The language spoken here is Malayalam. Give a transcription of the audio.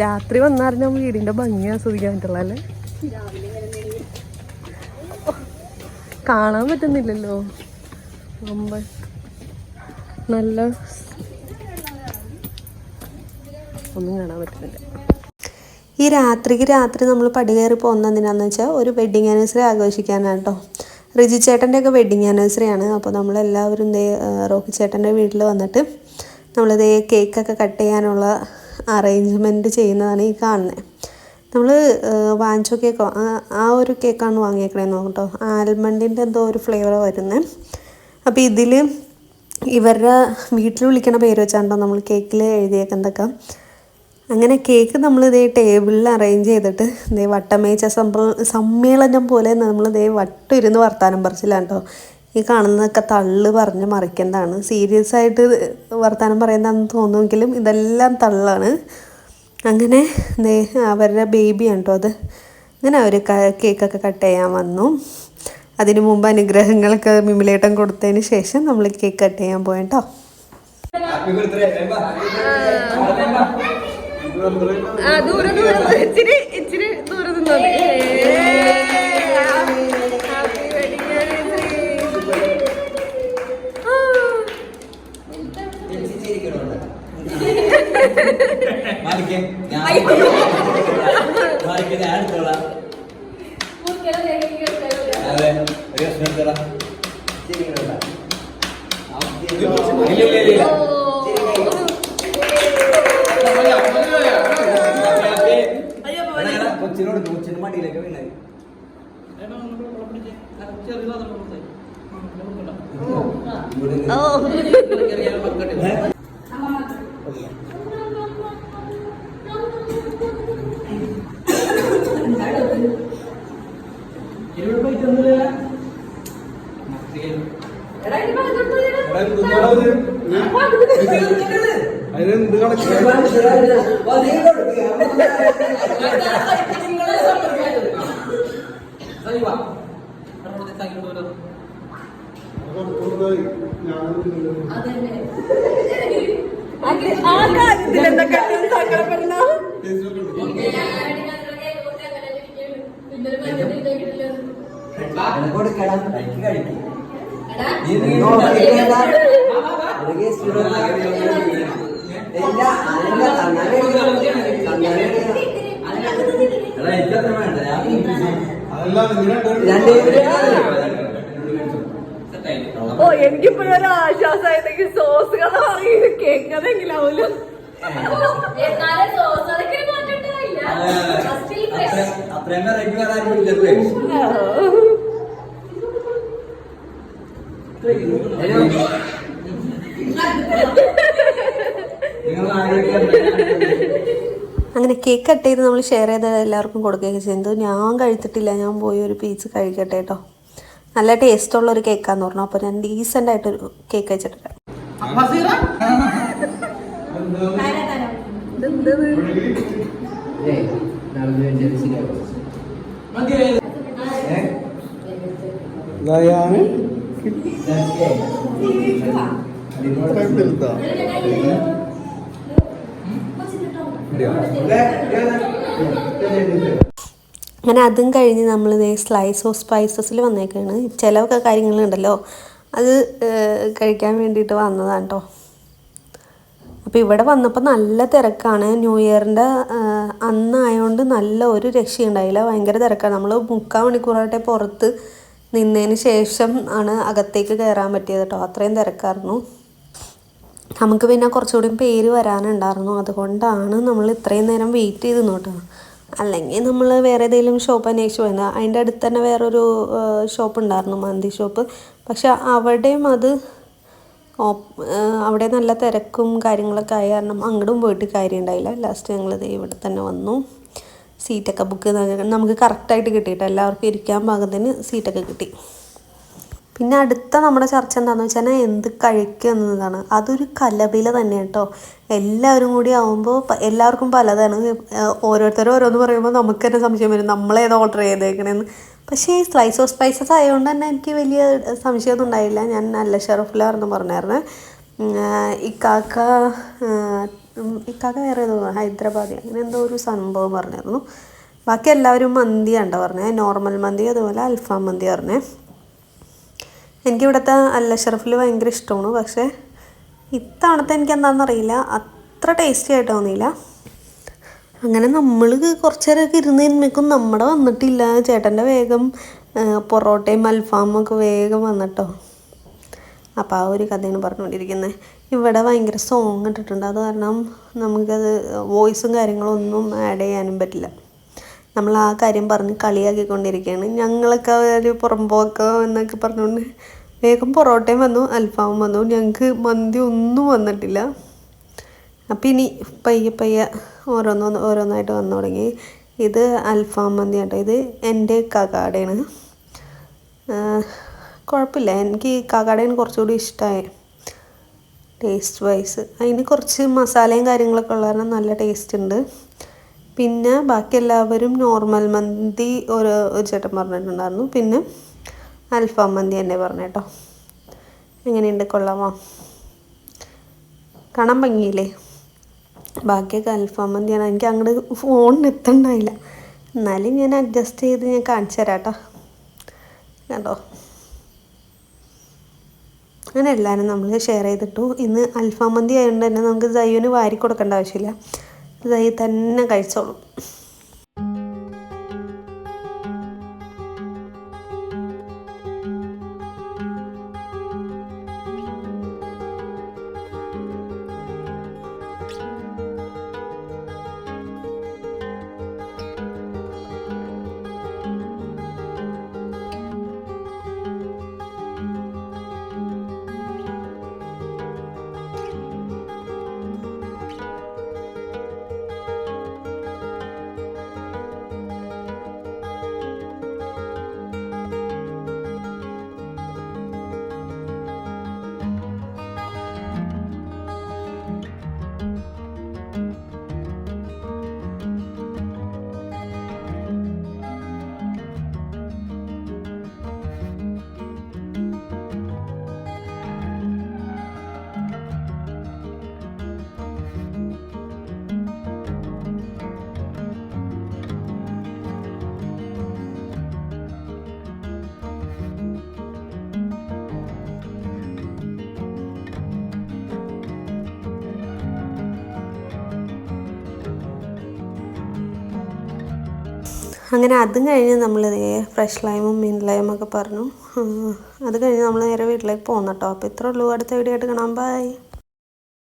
രാത്രി വന്നാറിന് വീടിന്റെ ഭംഗി ആസ്വദിക്കാൻ പറ്റുള്ള അല്ലേ കാണാൻ പറ്റുന്നില്ലല്ലോ. നല്ല ഒന്നും കാണാൻ പറ്റുന്നില്ല. ഈ രാത്രിക്ക് രാത്രി നമ്മൾ പടി കയറി പോകുന്നത് എന്തിനാന്ന് വെച്ചാൽ ഒരു വെഡ്ഡിങ് ആനിവേഴ്സറി ആഘോഷിക്കാനാണ് കേട്ടോ റിജി ചേട്ടന്റെ ഒക്കെ വെഡ്ഡിങ് ആനിവേഴ്സറി ആണ്. അപ്പോൾ നമ്മളെല്ലാവരും ദേ റോക്കി ചേട്ടന്റെ വീട്ടിൽ വന്നിട്ട് നമ്മളിതേ കേക്കൊക്കെ കട്ട് ചെയ്യാനുള്ള അറേഞ്ച്മെന്റ് ചെയ്യുന്നതാണ് ഈ കാണുന്നത് നമ്മൾ വാങ്ങിച്ചോ കേക്കോ ആ- ഒരു കേക്കാണ് വാങ്ങിയേക്കണേന്ന് നോക്കട്ടോ ആൽമണ്ടിന്റെ എന്തോ ഒരു ഫ്ലേവർ വരുന്നത് അപ്പോൾ ഇതിൽ ഇവരുടെ വീട്ടിൽ വിളിക്കണ പേര് വെച്ചാണ്ടോ നമ്മൾ കേക്കിൽ എഴുതിയേക്കുന്നതൊക്കെ അങ്ങനെ കേക്ക് നമ്മൾ ഇതേ ടേബിളിൽ അറേഞ്ച് ചെയ്തിട്ട് ഇതേ വട്ടമേച്ച സമ്പ സമ്മേളനം പോലെ നമ്മൾ ഇതേ വട്ടം ഇരുന്ന് വർത്താനം പറിച്ചില്ല കേട്ടോ ഈ കാണുന്നതൊക്കെ തള്ള് പറഞ്ഞ് മറിക്കേണ്ടതാണ് സീരിയസ് ആയിട്ട് വർത്താനം പറയുന്നതെന്ന് തോന്നുമെങ്കിലും ഇതെല്ലാം തള്ളാണ്. അങ്ങനെ ദേ അവരുടെ ബേബിയാണ് കേട്ടോ അത്. അങ്ങനെ അവർ കേക്കൊക്കെ കട്ട് ചെയ്യാൻ വന്നു. അതിനു മുമ്പ് അനുഗ്രഹങ്ങളൊക്കെ മിമിലേട്ടൻ കൊടുത്തതിന് ശേഷം നമ്മൾ കേക്ക് കട്ട് ചെയ്യാൻ പോയിട്ടോ. ദൂരെ ദൂരെ ഇച്ചിരി ഇച്ചിരി ദൂരെ നിന്നോ ഹാപ്പി വെഡിങ് മാറിക്കേ ഞാൻ എടുത്തോളാം അതെ ഒരു കഷ്ണം എടുത്തോളാം ഇല്ല ഇല്ല ഇല്ല കൊച്ചിന് മടിയിലേക്ക് വീണത് ഓ. അതിനെന്ത് കണക്ക് ആ കാര്യത്തിൽ എന്തൊക്കെ സങ്കടപ്പെടണ കൊടുക്കണം കഴിക്ക് കഴിക്ക് അതല്ല നിങ്ങൾ ഓ എനിക്കിപ്പോഴും ഒരു ആശ്വാസമായിരുന്നെങ്കിൽ സോസ് കഥ പറയും എങ്കിലാവൂലും അത്രയും റെഗുലർ ആരും ആരോഗ്യം അങ്ങനെ കേക്ക് കട്ട് ചെയ്ത് നമ്മൾ ഷെയർ ചെയ്ത് എല്ലാവർക്കും കൊടുക്കുകയൊക്കെ ചെയ്തു. ഞാൻ കഴിച്ചിട്ടില്ല. ഞാൻ പോയി ഒരു പീസ് കഴിക്കട്ടെ കേട്ടോ നല്ല ടേസ്റ്റ് ഉള്ള ഒരു കേക്കാന്ന് പറഞ്ഞു. അപ്പോൾ ഞാൻ ഡീസെന്റ് ആയിട്ട് ഒരു കേക്ക് കഴിച്ചിട്ടില്ല നയാണ് കുഴപ്പമില്ല അങ്ങനെ അതും കഴിഞ്ഞ് നമ്മൾ സ്ലൈസ് ഓഫ് സ്പൈസസിൽ വന്നേക്കാണ്. ചിലവൊക്കെ കാര്യങ്ങളുണ്ടല്ലോ അത് കഴിക്കാൻ വേണ്ടിയിട്ട് വന്നതാണ് കേട്ടോ അപ്പോൾ ഇവിടെ വന്നപ്പോൾ നല്ല തിരക്കാണ്. ന്യൂ ഇയറിന്റെ അന്നായതുകൊണ്ട് നല്ല ഒരു രക്ഷയുണ്ടായില്ല. ഭയങ്കര തിരക്കാണ്. നമ്മൾ മുക്കാൽ മണിക്കൂറായിട്ട് പുറത്ത് നിന്നതിന് ശേഷം ആണ് അകത്തേക്ക് കയറാൻ പറ്റിയത് കേട്ടോ അത്രയും തിരക്കായിരുന്നു. നമുക്ക് പിന്നെ കുറച്ചുകൂടി പേര് വരാനുണ്ടായിരുന്നു. അതുകൊണ്ടാണ് നമ്മൾ ഇത്രയും നേരം വെയിറ്റ് ചെയ്ത് നോട്ടോ അല്ലെങ്കിൽ നമ്മൾ വേറെ ഏതെങ്കിലും ഷോപ്പ് അന്വേഷിച്ച് പോയത് അതിന്റെ അടുത്ത് തന്നെ വേറൊരു ഷോപ്പ് ഉണ്ടായിരുന്നു മന്തി ഷോപ്പ് പക്ഷെ അവിടെയും അത് അവിടെ നല്ല തിരക്കും കാര്യങ്ങളൊക്കെ ആയ കാരണം അങ്ങോട്ടും പോയിട്ട് കാര്യം ഉണ്ടായില്ല. ലാസ്റ്റ് ഞങ്ങൾ ഇവിടെ തന്നെ വന്നു. സീറ്റൊക്കെ ബുക്ക് നമുക്ക് കറക്റ്റായിട്ട് കിട്ടിയിട്ട്. എല്ലാവർക്കും ഇരിക്കാൻ പാകത്തിന് സീറ്റൊക്കെ കിട്ടി. പിന്നെ അടുത്ത നമ്മുടെ ചർച്ച എന്താണെന്ന് വെച്ചാൽ എന്ത് കഴിക്കുക എന്നതാണ് അതൊരു കലപില തന്നെ കേട്ടോ. എല്ലാവരും കൂടി ആവുമ്പോൾ എല്ലാവർക്കും പലതാണ്. ഓരോരുത്തരും ഓരോന്ന് പറയുമ്പോൾ നമുക്ക് തന്നെ സംശയം വരും. നമ്മളേത് ഓർഡർ ചെയ്തേക്കണേന്ന്. പക്ഷേ ഈ സ്ലൈസ് ഓഫ് സ്പൈസസ് ആയതുകൊണ്ട് തന്നെ എനിക്ക് വലിയ സംശയമൊന്നും ഉണ്ടായില്ല. ഞാൻ നല്ല ഷെറഫിലായിരുന്നു പറഞ്ഞായിരുന്നു. ഇക്കാക്ക ഇക്കാക്ക വേറെ ഏതോ ഹൈദരാബാദി. അങ്ങനെ എന്തോ ഒരു സംഭവം പറഞ്ഞായിരുന്നു. ബാക്കി എല്ലാവരും മന്തിയാണ്ടോ പറഞ്ഞത് നോർമൽ മന്തി അതുപോലെ അൽഫാം മന്തി പറഞ്ഞേ. എനിക്കിവിടുത്തെ അല്ല ഷെറഫിൽ ഭയങ്കര ഇഷ്ടമാണ്. പക്ഷേ ഇത്തവണത്തെ എനിക്ക് എന്താണെന്ന് അറിയില്ല അത്ര ടേസ്റ്റി ആയിട്ട് തോന്നിയില്ല. അങ്ങനെ നമ്മൾ കുറച്ച് നേരമൊക്കെ ഇരുന്ന് കഴിയുമ്പോഴേക്കും നമ്മുടെ വന്നിട്ടില്ല. ചേട്ടന്റെ വേഗം പൊറോട്ടയും അൽഫാമും ഒക്കെ വേഗം വന്നിട്ടോ. അപ്പോൾ ആ ഒരു കഥയാണ് പറഞ്ഞുകൊണ്ടിരിക്കുന്നത് ഇവിടെ ഭയങ്കര സോങ് ഇട്ടിട്ടുണ്ട്. അത് കാരണം നമുക്കത് വോയിസും കാര്യങ്ങളും ഒന്നും ആഡ് ചെയ്യാനും പറ്റില്ല. നമ്മൾ ആ കാര്യം പറഞ്ഞ് കളിയാക്കിക്കൊണ്ടിരിക്കുകയാണ്. ഞങ്ങളൊക്കെ ഒരു പുറമ്പോക്കോ എന്നൊക്കെ പറഞ്ഞുകൊണ്ട് വേഗം പൊറോട്ടയും വന്നു അൽഫാമും വന്നു. ഞങ്ങൾക്ക് മന്തി ഒന്നും വന്നിട്ടില്ല. അപ്പം ഇനി പയ്യെ പയ്യെ ഓരോന്ന് ഓരോന്നായിട്ട് വന്നു തുടങ്ങി. ഇത് അൽഫാം മന്തി കേട്ടോ ഇത് എന്റെ കകാടയാണ് കുഴപ്പമില്ല. എനിക്ക് കകാടയാണ് കുറച്ചുകൂടി ഇഷ്ടമായി ടേസ്റ്റ് വൈസ് അതിന് കുറച്ച് മസാലയും കാര്യങ്ങളൊക്കെ ഉള്ള കാരണം നല്ല ടേസ്റ്റ് ഉണ്ട്. പിന്നെ ബാക്കി എല്ലാവരും നോർമൽ മന്തി ഒരു ഒരു ചേട്ടൻ പറഞ്ഞിട്ടുണ്ടായിരുന്നു. പിന്നെ അൽഫാം മന്തി തന്നെ പറഞ്ഞു കേട്ടോ. എങ്ങനെയുണ്ട് കൊള്ളാമോ? കാണാൻ ഭംഗിയില്ലേ? ബാക്കിയൊക്കെ അൽഫാം മന്തിയാണ്. എനിക്ക് അങ്ങോട്ട് ഫോണിന് എത്തണ്ടായില്ല. എന്നാലും ഞാൻ അഡ്ജസ്റ്റ് ചെയ്ത് ഞാൻ കാണിച്ചു തരാം കേട്ടോ. കണ്ടോ? അങ്ങനെ എല്ലാവരും നമ്മൾ ഷെയർ ചെയ്തിട്ടു. ഇന്ന് അൽഫാം മന്തി ആയതുകൊണ്ട് തന്നെ നമുക്ക് സയ്യുന് വാരി കൊടുക്കേണ്ട ആവശ്യമില്ല. സയ്യ് തന്നെ കഴിച്ചോളും. അങ്ങനെ അതും കഴിഞ്ഞ് നമ്മൾ ഫ്രഷ് ലൈമും മീൻ ലൈമും ഒക്കെ പറഞ്ഞു. അത് കഴിഞ്ഞ് നമ്മൾ നേരെ വീട്ടിലേക്ക് പോകുന്നു കേട്ടോ അപ്പോൾ ഇത്രേ ഉള്ളൂ. അടുത്ത വീഡിയോ ആയിട്ട് കാണാം. ബൈ